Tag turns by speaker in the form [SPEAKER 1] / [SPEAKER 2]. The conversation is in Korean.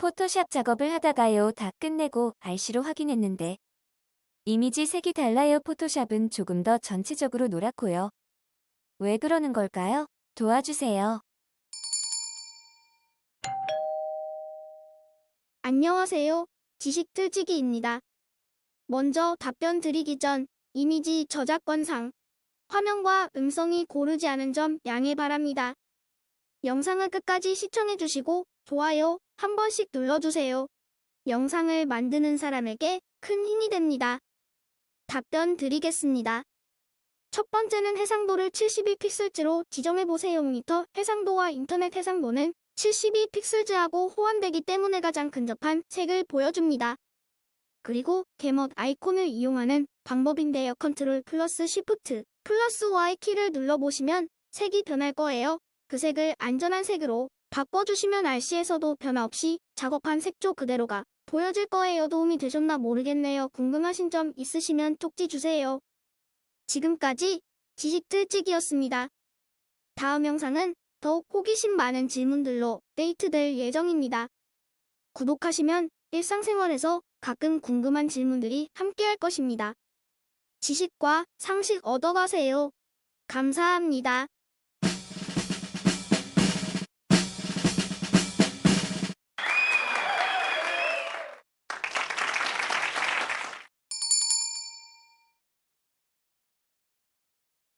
[SPEAKER 1] 포토샵 작업을 하다가요 다 끝내고 RC로 확인했는데 이미지 색이 달라요 포토샵은 조금 더 전체적으로 노랗고요. 왜 그러는 걸까요? 도와주세요.
[SPEAKER 2] 안녕하세요. 지식 틀지기입니다. 먼저 답변 드리기 전 이미지 저작권상 화면과 음성이 고르지 않은 점 양해 바랍니다. 영상을 끝까지 시청해주시고 좋아요 한 번씩 눌러주세요. 영상을 만드는 사람에게 큰 힘이 됩니다. 답변 드리겠습니다. 첫 번째는 해상도를 72픽셀즈로 지정해보세요. 모니터 해상도와 인터넷 해상도는 72픽셀즈하고 호환되기 때문에 가장 근접한 색을 보여줍니다. 그리고 개멋 아이콘을 이용하는 방법인데요. 컨트롤 플러스 시프트 플러스 Y 키를 눌러보시면 색이 변할 거예요. 그 색을 안전한 색으로 바꿔주시면 RC에서도 변화 없이 작업한 색조 그대로가 보여질 거예요. 도움이 되셨나 모르겠네요. 궁금하신 점 있으시면 쪽지 주세요. 지금까지 지식틀찍이었습니다. 다음 영상은 더욱 호기심 많은 질문들로 데이트될 예정입니다. 구독하시면 일상생활에서 가끔 궁금한 질문들이 함께할 것입니다. 지식과 상식 얻어가세요. 감사합니다.